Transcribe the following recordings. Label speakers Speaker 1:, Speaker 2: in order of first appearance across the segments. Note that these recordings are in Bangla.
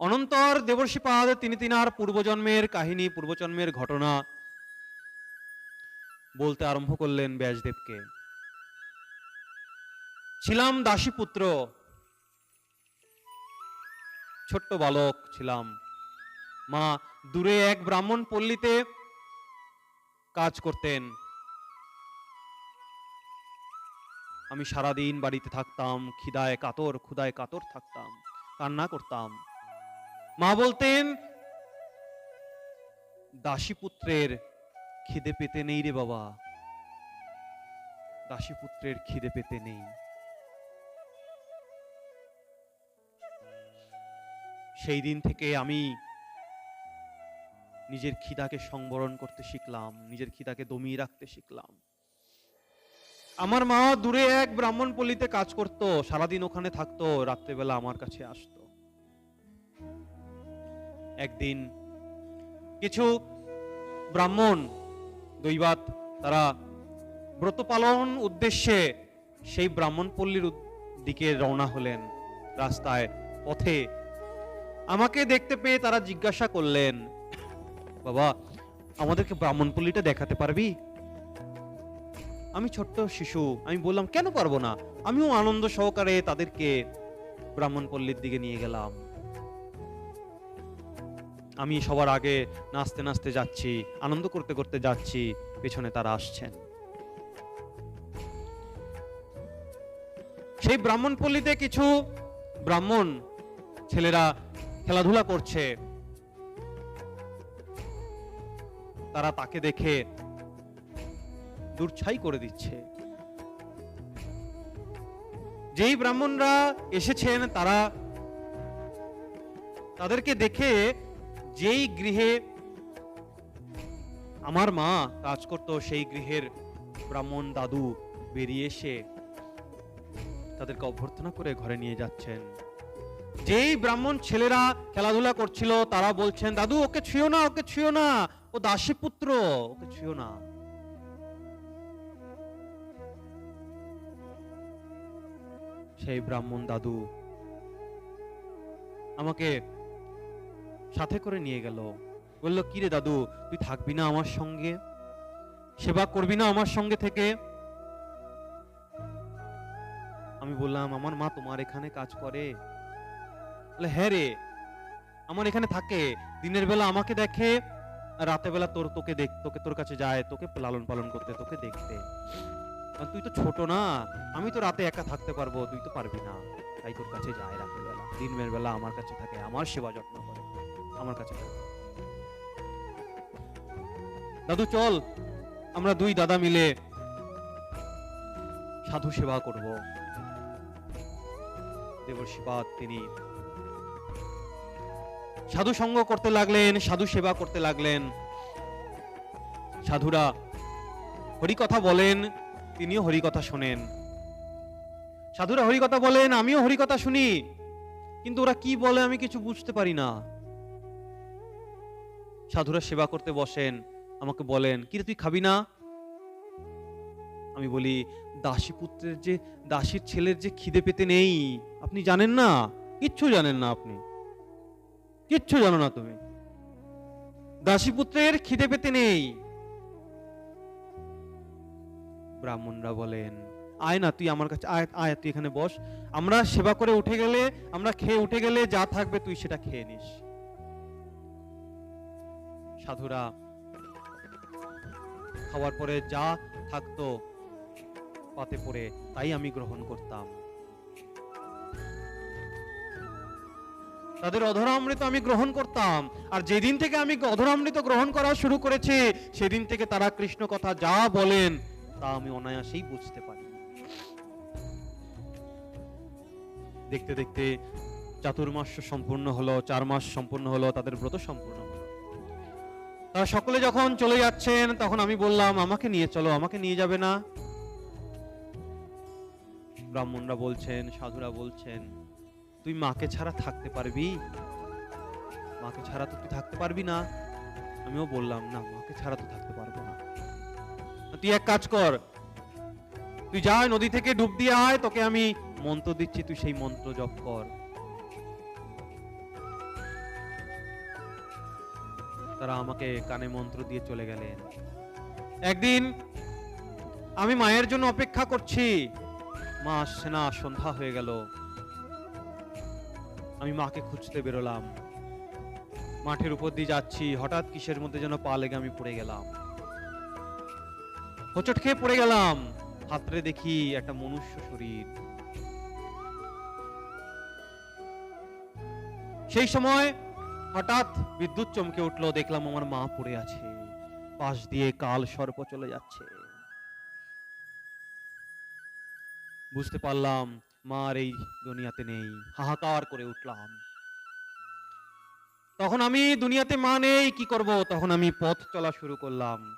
Speaker 1: অনন্তর দেবর্ষিপাদ তিনি তিনার পূর্বজন্মের কাহিনী, পূর্বজন্মের ঘটনা বলতে আরম্ভ করলেন ব্যাসদেবকে। ছিলাম দাসীপুত্র, ছোট্ট বালক ছিলাম। মা দূরে এক ব্রাহ্মণ পল্লীতে কাজ করতেন। আমি সারাদিন বাড়িতে থাকতাম, খিদায় কাতর, ক্ষুদায় কাতর থাকতাম, কান্না করতাম। মা বলতেন, দাসীপুত্রের খিদে পেতে নেই রে বাবা। দাসীপুত্রের খিদে পেতে নেই। সেই দিন থেকে আমি নিজের খিদাকে সংবরণ করতে শিখলাম, নিজের খিদাকে দমিয়ে রাখতে শিখলাম। আমার মা দূরে এক ব্রাহ্মণ পল্লীতে কাজ করত, সারাদিন ওখানে থাকতো, রাত্রেবেলা আমার কাছে আসতো। একদিন কিছু ব্রাহ্মণ দৈবাত তারা ব্রত পালন উদ্দেশ্যে সেই ব্রাহ্মণ পল্লীর দিকে রওনা হলেন। রাস্তায় পথে আমাকে দেখতে পেয়ে তারা জিজ্ঞাসা করলেন, বাবা, আমাদেরকে ব্রাহ্মণ পল্লীটা দেখাতে পারবি? আমি ছোট্ট শিশু, আমি বললাম, কেন পারব না? আমিও আনন্দ সহকারে তাদেরকে ব্রাহ্মণ পল্লীর দিকে নিয়ে গেলাম। আমি সবার আগে নাচতে নাচতে যাচ্ছি, আনন্দ করতে করতে যাচ্ছি, পেছনে তারা আসছেন। সেই ব্রাহ্মণ পল্লীতে কিছু ব্রাহ্মণ ছেলেরা খেলাধুলা করছে। তারা তাকে দেখে দূরছাই করে দিচ্ছে। যেই ব্রাহ্মণরা এসেছেন তারা তাদেরকে দেখে যেই গৃহে আমার মা কাজ করত, সেই গৃহের ব্রাহ্মণ দাদু বেরিয়ে এসে তাদেরকে অভ্যর্থনা করে ঘরে নিয়ে যাচ্ছেন। যেই ব্রাহ্মণ ছেলেরা খেলাধুলা করছিল, তারা বলছেন, দাদু, ওকে ছুঁয়ো না, ওকে ছুঁয়ো না, ও দাসী পুত্র, ওকে ছুঁয়ো না। সেই ব্রাহ্মণ দাদু আমাকে সাথে করে নিয়ে গেল। বলল, কি রে দাদু, তুই থাকবি না আমার সঙ্গে? সেবা করবি না আমার সঙ্গে থেকে? আমি বললাম, আমার মা তোমার এখানে কাজ করে। বলে হ্যাঁ রে, আমার এখানে থাকে। দিনের বেলা আমাকে দেখে রাতের বেলা তোর, তোকে দেখ, তোকে তোর কাছে যায়, তোকে লালন পালন করতে, তোকে দেখতে। তুই তো ছোট না, আমি তো রাতে একা থাকতে পারব, তুই তো পারবি না। তাই তোর কাছে যায় রাতের বেলা। দিনের বেলা আমার কাছে থাকে, আমার সেবা যত্ন করে। আমার কাছে দাদু, চল। আমরা দুই দাদা মিলে সাধু সেবা করব। দেবর্ষিপাদ তিনি সাধু সঙ্গ করতে লাগলেন, সাধু সেবা করতে লাগলেন। সাধুরা হরি কথা বলেন, তিনিও হরি কথা শোনেন। সাধুরা হরি কথা বলেন, আমিও হরি কথা শুনি। কিন্তু ওরা কি বলে আমি কিছু বুঝতে পারি না। সাধুরা সেবা করতে বসেন, আমাকে বলেন কিরে তুই খাবি না? আমি বলি, দাসী পুত্রের যে, দাসীর ছেলের যে খিদে পেতে নেই, আপনি জানেন না? কিচ্ছু জানেন না আপনি। কিচ্ছু জানো না তুমি। দাসী পুত্রের খিদে পেতে নেই। ব্রাহ্মণরা বলেন, আয় না, তুই আমার কাছে, আয় আয়, তুই এখানে বস। আমরা সেবা করে উঠে গেলে, আমরা খেয়ে উঠে গেলে যা থাকবে তুই সেটা খেয়ে নিস। সাধুরা। খাওয়ার পরে যা থাকতো পাতে পড়ে, তাই আমি গ্রহণ করতাম। তাদের অধরামৃত আমি গ্রহণ করতাম। আর যেদিন থেকে আমি অধরামৃত গ্রহণ করা শুরু করেছি, সেদিন থেকে তারা কৃষ্ণ কথা যা বলেন, তা আমি অনায়াসেই বুঝতে পারি। দেখতে দেখতে চাতুর্মাস সম্পূর্ণ হলো চার মাস সম্পূর্ণ হলো, তাদের ব্রত সম্পূর্ণ সকলে যখন চলে যাচ্ছেন, তখন আমি বললাম, আমাকে নিয়ে চলো, আমাকে নিয়ে যাবে না। ব্রাহ্মণরা বলছেন, সাধুরা বলছেন, তুই মাকে ছাড়া থাকতে পারবি? মাকে ছাড়া তো তুই থাকতে পারবি না। আমিও বললাম, না, মাকে ছাড়া তো থাকতে পারব না। তুই এক কাজ কর, তুই যা নদী থেকে ডুব দিয়ে আয়, তোকে আমি মন্ত্র দিচ্ছি, তুই সেই মন্ত্র জপ কর। তারা আমাকে কানে মন্ত্র দিয়ে চলে গেলেন। একদিন আমি মায়ের জন্য অপেক্ষা করছি। মা আসছে না, সন্ধ্যা হয়ে গেল। আমি মাকে খুঁজতে বেরোলাম। মাঠের উপর দিয়ে যাচ্ছি, হঠাৎ কিসের মধ্যে যেন পা লেগে আমি পড়ে গেলাম। হোঁচট খেয়ে পড়ে গেলাম। হাতরে দেখি একটা মনুষ্য শরীর। সেই সময় হঠাৎ বিদ্যুৎ চমকে উঠল, দেখলাম আমার মা পড়ে আছে। পাশ দিয়ে কাল সর্প চলে যাচ্ছে। বুঝতে পারলাম মা আর এই দুনিয়াতে নেই। হাহাকার করে উঠলাম। তখন আমি দুনিয়াতে মা নেই, কি করব? তখন আমি পথ চলা শুরু করলাম।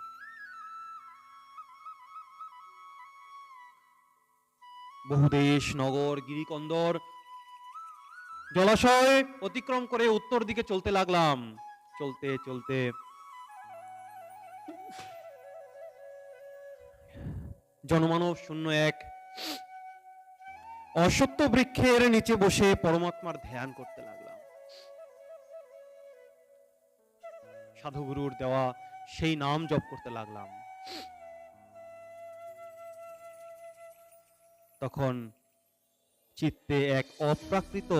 Speaker 1: বহু দেশ নগর, গিরিকন্দর জলাশয় অতিক্রম করে উত্তর দিকে চলতে লাগলাম। চলতে চলতে। জনমানব শূন্য এক। অসত্য বৃক্ষের নিচে বসে পরমাত্মার ধ্যান করতে লাগলাম। সাধুগুরুর দেওয়া সেই নাম জপ করতে লাগলাম। তখন চিত্তে এক অপ্রাকৃত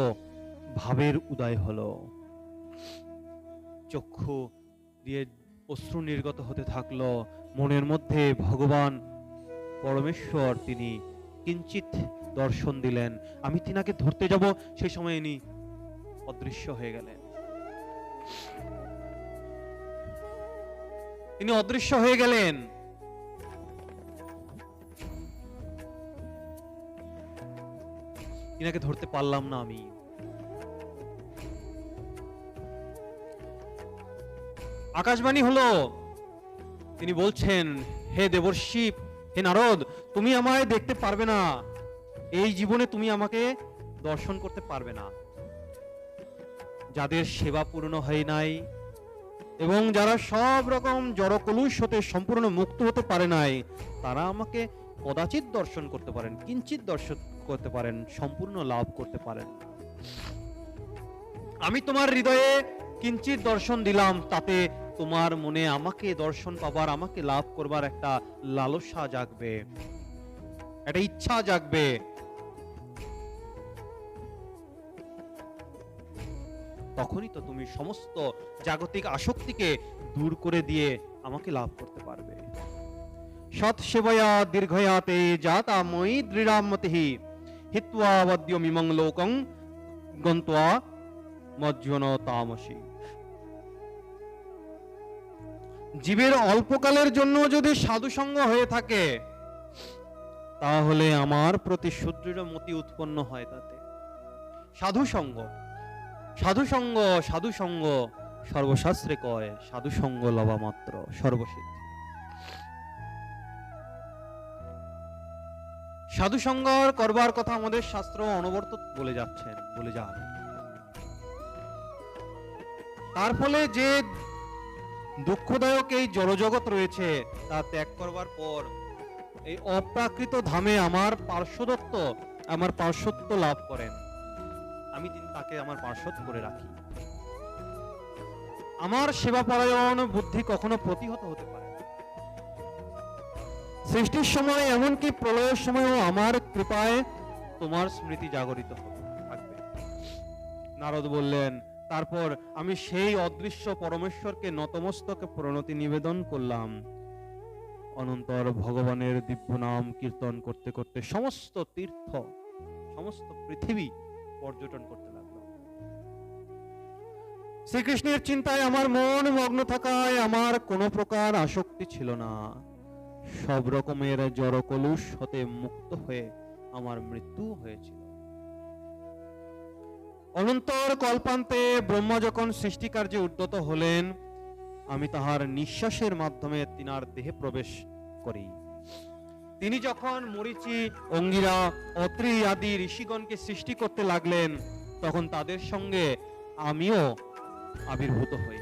Speaker 1: ভাবের উদয় হলো। চক্ষু দিয়ে অশ্রু নির্গত হতে থাকল। মনের মধ্যে ভগবান পরমেশ্বর তিনি কিঞ্চিত দর্শন দিলেন। আমি তিনাকে ধরতে যাব সেই সময় ইনি অদৃশ্য হয়ে গেলেন। তিনি অদৃশ্য হয়ে গেলেন। তিনাকে ধরতে পারলাম না আমি। আকাশবাণী হলো। তিনি বলছেন, হে দেবর্ষি, হে নারদ, তুমি আমায় দেখতে পারবে না। এই জীবনে তুমি আমাকে দর্শন করতে পারবে না। যাদের সেবা পূর্ণ হয় নাই এবং যারা সব রকম জড়কলুষ হতে সম্পূর্ণ মুক্ত হতে পারে নাই, তারা আমাকে কদাচিৎ দর্শন করতে পারেন কিঞ্চিত দর্শন করতে পারেন, সম্পূর্ণ লাভ করতে পারেন। আমি তোমার হৃদয়ে কিঞ্চিত দর্শন দিলাম, তাতে তোমার মনে আমাকে দর্শন পাবার, আমাকে লাভ করবার একটা লালসা জাগবে, একটা ইচ্ছা জাগবে। তখনই তো তুমি সমস্ত জাগতিক আসক্তিকে দূর করে দিয়ে আমাকে লাভ করতে পারবে। সৎ সেবয়া দীর্ঘয়াতে জাতা মই দৃঢ়ামতিহি হিত্বা বদ্যমিমং লোকং গন্ত্বা মজ্জন তামসী জীবের অল্পকালের জন্য যদি সাধুসঙ্গ হয়ে থাকে, তাহলে আমার প্রতি সুদৃঢ় মতি উৎপন্ন হয় তাতে। সাধুসঙ্গ। সাধুসঙ্গ সাধুসঙ্গ, সর্বশাস্ত্রে কয়, সাধুসঙ্গ লবা মাত্র, সর্বসিদ্ধি। সাধুসঙ্গ করবার কথা আমাদের শাস্ত্র অনবর্ত বলে যাচ্ছেন, বলে যান। তার ফলে যে দুঃখদায়ক এই জড়জগৎ রয়েছে, তা ত্যাগ করবার পর এই অপ্রাকৃত ধামে আমার পার্শ্বদত্ত আমার পার্শ্বত্ব লাভ করেন। আমি তাকে আমার পার্শ্বদ করে রাখি। আমার সেবা পরায়ণ বুদ্ধি কখনো প্রতিহত হতে পারে সৃষ্টির সময় এমনকি প্রলয়ের সময়ও আমার কৃপায় তোমার স্মৃতি জাগরিত হবে নারদ বললেন তারপর আমি সেই অদৃশ্য পরমেশ্বরকে নতমস্তকে প্রণতি নিবেদন করলাম। অনন্তর ভগবানের দিব্য নাম কীর্তন করতে করতে সমস্ত তীর্থ, সমস্ত পৃথিবী পর্যটন করতে লাগলাম শ্রীকৃষ্ণের চিন্তায় আমার মন মগ্ন থাকায় আমার কোনো প্রকার আসক্তি ছিল না। সব রকমের জড়কলুষ হতে মুক্ত হয়ে আমার মৃত্যু হয়েছিল। অনন্তর কল্পান্তে ব্রহ্মা যখন সৃষ্টিকার্যে উদ্যত হলেন, আমি তাহার নিঃশ্বাসের মাধ্যমে তিনার দেহে প্রবেশ করি। তিনি যখন মরিচি, অঙ্গিরা, অত্রি আদি ঋষিগণকে সৃষ্টি করতে লাগলেন, তখন তাদের সঙ্গে আমিও আবির্ভূত হই।